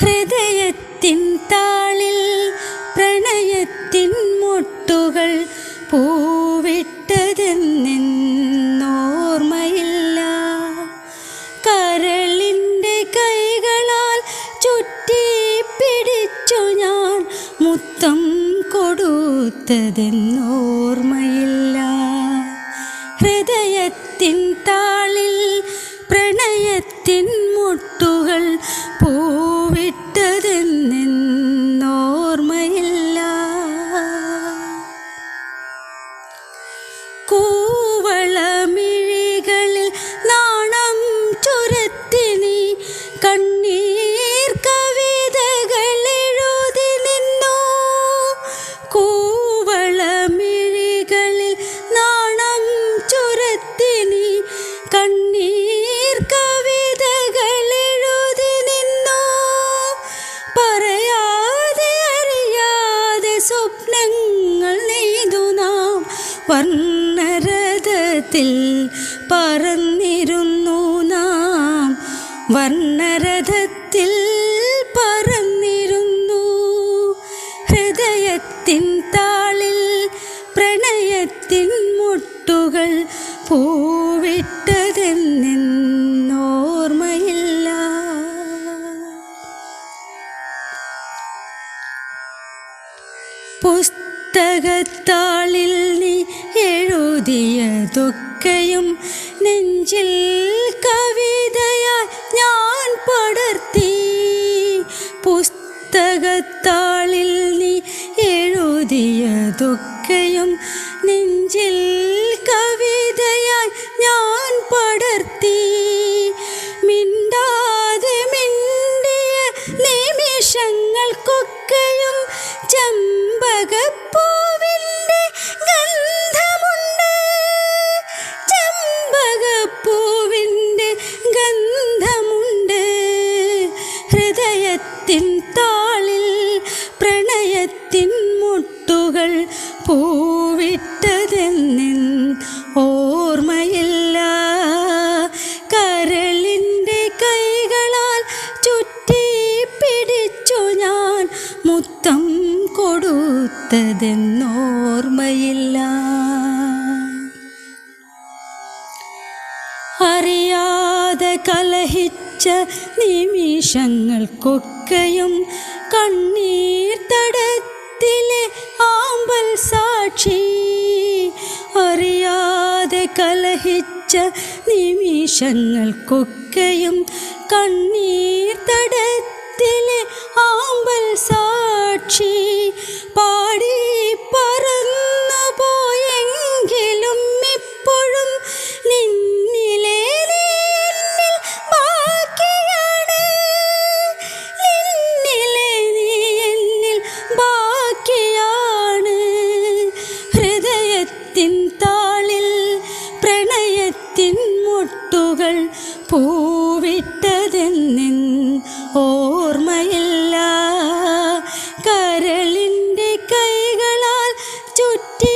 ഹൃദയത്തിൻ താളിൽ പ്രണയത്തിൻ മുട്ടുകൾ പൂവിട്ടതെന്നോർമ്മയില്ല കരളിന്റെ കൈകളാൽ ചുറ്റി പിടിച്ചു ഞാൻ മുത്തം കൊടുത്തതെന്നോർമ്മയില്ല. ഹൃദയത്തിൻ താളിൽ പ്രണയത്തിൻ മുട്ടുകൾ വർണരഥത്തിൽ പറന്നിരുന്നു നാം. വർണരഥത്തിൽ പറന്നിരുന്നു. ഹൃദയത്തിൻ താളിൽ പ്രണയത്തിൻ മുട്ടുകൾ പൂവിട്ടതെന്നോർമ്മയില്ല പുസ്തകത്താളിൽ നീ എഴുതിയതൊക്കെയും നെഞ്ചിൽ കവിതയായി ഞാൻ പടർത്തി. പുസ്തകത്താളിൽ നീ എഴുതിയതൊക്കെയും നെഞ്ചിൽ കവിതയായി ഞാൻ പടർത്തി. മിണ്ടാതെ മിണ്ടിയ നിമിഷങ്ങൾക്കൊക്കെയും ചെമ്പകപ്പൂവിന്റെ ഗന്ധമുണ്ട്. ചമ്പകപ്പൂവിന്റെ ഗന്ധമുണ്ട്. ഹൃദയത്തിൻ താളിൽ കൊടുത്തതെന്നോർമ്മയില്ല അറിയാതെ കലഹിച്ച നിമിഷങ്ങൾക്കൊക്കെയും കണ്ണീർ തടത്തിലെ ആമ്പൽ സാക്ഷി. അറിയാതെ കലഹിച്ച നിമിഷങ്ങൾക്കൊക്കെയും കണ്ണീർ തടത്തിലെ മുട്ടുകൾ പൂവിട്ടതെന്നിൻ ഓർമ്മയില്ല. കരളിന്റെ കൈകളാൽ ചുറ്റി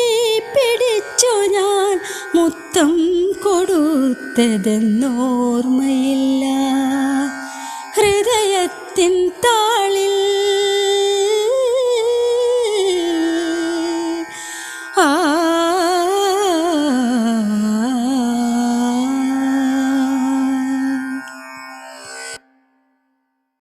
പിടിച്ചു ഞാൻ മുത്തം കൊടുത്തതെന്നോർമ്മയില്ല ഹൃദയത്തിൻ താ